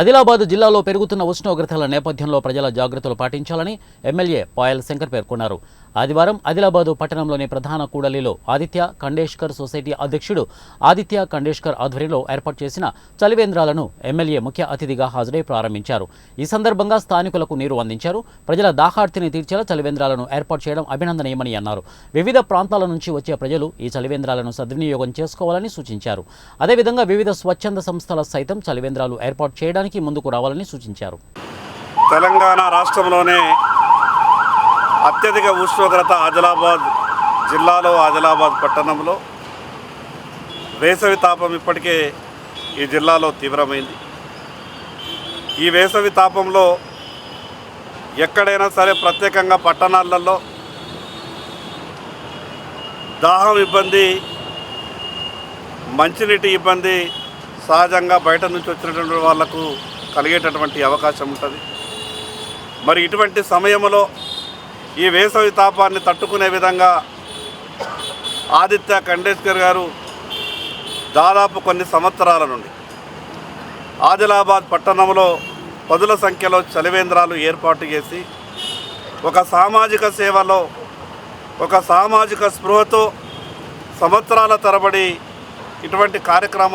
ఆదిలాబాద్ జిల్లాలో పెరుగుతున్న ఉష్ణోగ్రతల నేపథ్యంలో ప్రజల జాగ్రత్తలు పాటించాలని ఎమ్మెల్యే పాయల్ శంకర్ పేర్కొన్నారు. ఆదివారం ఆదిలాబాద్ పట్టణంలోని ప్రధాన కూడలిలో ఆదిత్య ఖండేష్కర్ సొసైటీ అధ్యక్షుడు ఆదిత్య ఖండేష్కర్ ఆధ్వర్యంలో ఏర్పాటు చేసిన చలివేంద్రాలను ఎమ్మెల్యే ముఖ్య అతిథిగా హాజరై ప్రారంభించారు. ఈ సందర్భంగా స్థానికులకు నీరు అందించారు. ప్రజల దాహార్తిని తీర్చేలా చలివేంద్రాలను ఏర్పాటు చేయడం అభినందనీయమని అన్నారు. వివిధ ప్రాంతాల నుంచి వచ్చే ప్రజలు ఈ చలివేంద్రాలను సద్వినియోగం చేసుకోవాలని సూచించారు. అదేవిధంగా వివిధ స్వచ్ఛంద సంస్థల సైతం చలివేంద్రాలు ఏర్పాటు చేయడానికి ముందుకు రావాలని సూచించారు. తెలంగాణ రాష్ట్రంలోనే అత్యధిక ఉష్ణోగ్రత ఆదిలాబాద్ జిల్లాలో ఆదిలాబాద్ పట్టణంలో. వేసవి తాపం ఇప్పటికే ఈ జిల్లాలో తీవ్రమైంది. ఈ వేసవి తాపంలో ఎక్కడైనా సరే ప్రత్యేకంగా పట్టణాలలో దాహం ఇబ్బంది మంచినీటి ఇబ్బంది సహజంగా బయట నుంచి వచ్చినటువంటి వాళ్ళకు కలిగేటటువంటి అవకాశం ఉంటుంది. మరి ఇటువంటి సమయంలో ఈ వేసవి తాపాన్ని తట్టుకునే విధంగా ఆదిత్య ఖండేష్కర్ గారు దాదాపు కొన్ని సంవత్సరాల నుండి ఆదిలాబాద్ పట్టణంలో పదుల సంఖ్యలో చలివేంద్రాలు ఏర్పాటు చేసి ఒక సామాజిక సేవలో ఒక సామాజిక స్పృహతో సంవత్సరాల తరబడి ఇటువంటి కార్యక్రమాలు